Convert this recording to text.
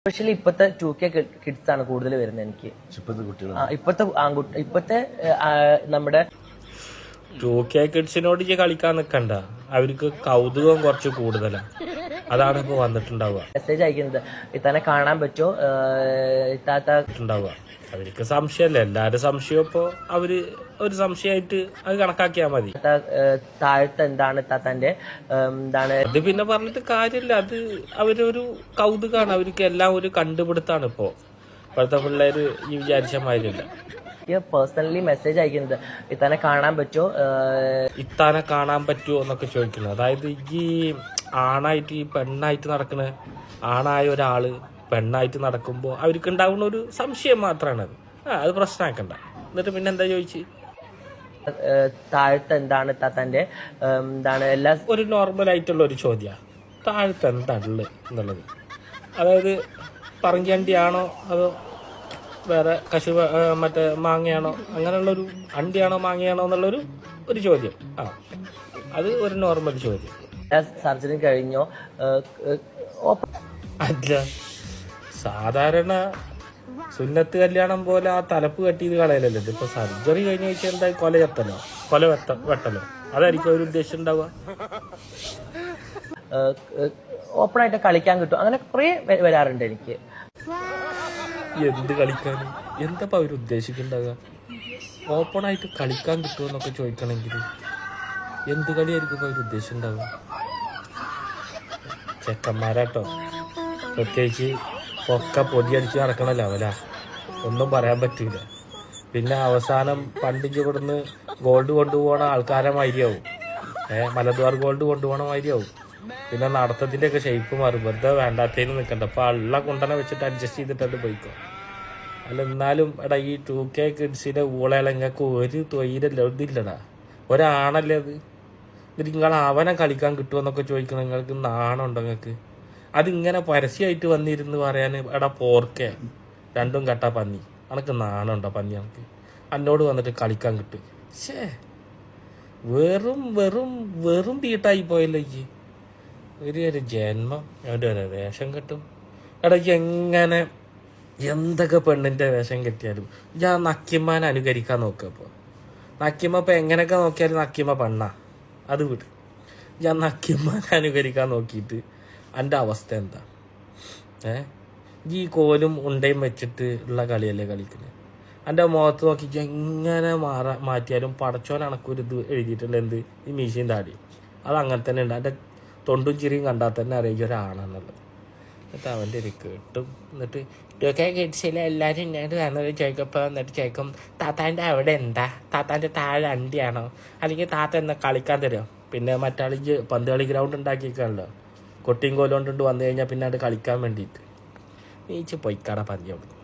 Especially ഇപ്പത്തെ to K kids ആണ് കൂടുതൽ വരുന്നത് എനിക്ക്. ഇപ്പത്തെ കുട്ടികൾ ആൺകുട്ടി ഇപ്പത്തെ നമ്മുടെ ടു കെ കിഡ്സിനോട് കളിക്കാൻ നിൽക്കണ്ട അവർക്ക് കൗതുകം കുറച്ച് കൂടുതലാണ് അതാണ് ഇപ്പൊ വന്നിട്ടുണ്ടാവുക. മെസ്സേജ് അയക്കുന്നത് ഇത്തനെ കാണാൻ പറ്റുമോ? ഇത്താത്ത ഉണ്ടാവുക അവർക്ക് സംശയമല്ലേ എല്ലാരും സംശയം ഇപ്പോ അവർ ഒരു സംശയമായിട്ട് അത് കണക്കാക്കിയാൽ മതി. താഴത്തെ എന്താണ് താത്താന്റെ എന്താണ്? അത് പിന്നെ പറഞ്ഞിട്ട് കാര്യമില്ല. അത് അവരൊരു കൗതുകമാണ് അവർക്ക് എല്ലാം ഒരു കണ്ടുപിടുത്താണ് ഇപ്പോ. ഇപ്പോഴത്തെ പിള്ളേര് ഈ വിചാരിച്ച മാതിരില്ല പേഴ്സണലി മെസ്സേജ് അയക്കുന്നത് ഇത്താനെ കാണാൻ പറ്റുമോ? ഇത്താനെ കാണാൻ പറ്റുമോ എന്നൊക്കെ ചോദിക്കുന്നത്. അതായത് ഈ ആണായിട്ട് ഈ പെണ്ണായിട്ട് നടക്കുന്ന ആണായ ഒരാൾ പെണ്ണായിട്ട് നടക്കുമ്പോൾ അവർക്ക് ഉണ്ടാവുന്ന ഒരു സംശയം മാത്രമാണ് അത്. ആ അത് പ്രശ്നമാക്കണ്ട. എന്നിട്ട് പിന്നെ എന്താ ചോദിച്ചു? താഴത്ത് എന്താണ് ഏം, എന്താണ് എല്ലാ ഒരു നോർമൽ ആയിട്ടുള്ള ഒരു ചോദ്യമാണ് താഴത്തെ എന്താണുള്ളത് എന്നുള്ളത്. അതായത് പറഞ്ചണ്ടിയാണോ അതോ വേറെ കശു മറ്റേ മാങ്ങയാണോ അങ്ങനെയുള്ളൊരു അണ്ടിയാണോ മാങ്ങയാണോ എന്നുള്ളൊരു ഒരു ചോദ്യം. ആ. അത് ഒരു നോർമൽ ചോദ്യം. സർജറി കഴിഞ്ഞോ? അല്ല. സാധാരണ സുന്നത്ത് കല്യാണം പോലെ ആ തലപ്പ് കെട്ടിയത് കളയലല്ലോ? ഇതിപ്പോ സർജറി കഴിഞ്ഞ വെച്ചാൽ എന്താ കൊല ചത്തലോ? കൊല വെത്ത വെട്ടലോ? അതായിരിക്കും ഒരു ഉദ്ദേശം ഉണ്ടാവുക. ഓപ്പൺ ആയിട്ട് കളിക്കാൻ കിട്ടും. അങ്ങനെ കുറെ വരാറുണ്ട് എനിക്ക്. എന്ത് കളിക്കാൻ എന്താ അവർ ഉദ്ദേശിക്കുന്നുണ്ടാവുക ഓപ്പൺ ആയിട്ട് കളിക്കാൻ കിട്ടുമെന്നൊക്കെ ചോദിക്കണമെങ്കിൽ എന്ത് കളിയായിരിക്കും അവർ ഉദ്ദേശിക്കുന്നുണ്ടാവുക ചെക്കന്മാരാട്ടോ. പ്രത്യേകിച്ച് പൊക്ക പൊടിയടിച്ച് നടക്കണ ലെവലാ ഒന്നും പറയാൻ പറ്റില്ല പിന്നെ അവസാനം പണ്ടിഞ്ച് ഇവിടുന്ന് ഗോൾഡ് കൊണ്ടുപോകണ ആൾക്കാരെ മാതിരിയാവും. ഏഹ് മലദ്വാർ ഗോൾഡ് കൊണ്ടുപോകണ മാതിരിയാവും. പിന്നെ നടത്തത്തിന്റെ ഒക്കെ ഷേപ്പ് മാറും. വെറുതെ വേണ്ടാത്തതിന് നിൽക്കണ്ട അപ്പൊ ഉള്ള കുണ്ടനെ വെച്ചിട്ട് അഡ്ജസ്റ്റ് ചെയ്തിട്ട് പോയിക്കോ. അല്ല എന്നാലും എടാ ഈ ടു കെ കിഡ്സിന്റെ ഊളയിലങ്ങൾക്ക് ഒരു തൊയിലല്ല ഇതില്ലടാ. ഒരാണല്ലേ അത്? എന്നിട്ട് നിങ്ങൾ അവനെ കളിക്കാൻ കിട്ടുമെന്നൊക്കെ ചോദിക്കണം നിങ്ങൾക്ക് നാണുണ്ടോ നിങ്ങൾക്ക് അതിങ്ങനെ പരസ്യമായിട്ട് വന്നിരുന്ന് പറയാൻ എടാ പോർക്കെ രണ്ടും കട്ട പന്നി. അനക്ക് നാണുണ്ടോ പന്നി അനക്ക്? എന്നോട് വന്നിട്ട് കളിക്കാൻ കിട്ടും. ശേ വെറും വെറും വെറും തീട്ടായി പോയല്ലോ ഈ ഒരു ഒരു ജന്മം. അവിടെ ഒരു വേഷം കിട്ടും. എടാ എങ്ങനെ എന്തൊക്കെ പെണ്ണിന്റെ വേഷം കെട്ടിയാലും ഞാൻ നക്കിയമ്മാനെ അനുകരിക്കാൻ നോക്കുക അപ്പോൾ നക്കിമ്മ ഇപ്പം എങ്ങനെയൊക്കെ നോക്കിയാലും നക്കിമ്മ പെണ്ണ. അത് വിട്. ഞാൻ നക്കിയമ്മാനെ അനുകരിക്കാൻ നോക്കിയിട്ട് എന്റെ അവസ്ഥ എന്താ? ഏ? ഈ കോലും ഉണ്ടയും വെച്ചിട്ട് ഉള്ള കളിയല്ലേ കളിക്കുന്നത് എന്റെ മുഖത്ത് നോക്കി എങ്ങനെ മാറാ മാറ്റിയാലും പടച്ചോൻ അണക്കൊരു ഇത് എഴുതിയിട്ടുണ്ട് എന്ത്? ഈ മീശയും താടി അത് അങ്ങനെ തന്നെ ഉണ്ട്. എന്റെ തൊണ്ടും ചിരിയും കണ്ടാൽ തന്നെ അറിയിക്കും ഒരാണെന്നുള്ളത് എന്നിട്ട് അവന്റെ ഒരു കേട്ടും എന്നിട്ട് ഇതൊക്കെ കിഡ്സിലെ എല്ലാവരും ഇങ്ങോട്ട് വന്നത് ചോദിക്കപ്പോൾ എന്നിട്ട് ചോദിക്കും താത്താന്റെ അവിടെ എന്താ? താത്താന്റെ താഴെ അണ്ടിയാണോ? അല്ലെങ്കിൽ താത്ത എന്നാ കളിക്കാൻ തരുമോ പിന്നെ മറ്റാളിക്ക് പന്ത് കളി ഗ്രൗണ്ട് ഉണ്ടാക്കിയേക്കാണല്ലോ. കൊട്ടിയും കോലും വന്നു കഴിഞ്ഞാൽ പിന്നെ അത് കളിക്കാൻ വേണ്ടിയിട്ട്. നീച്ച് പൊയ്ക്കാട പന്തി അവിടെ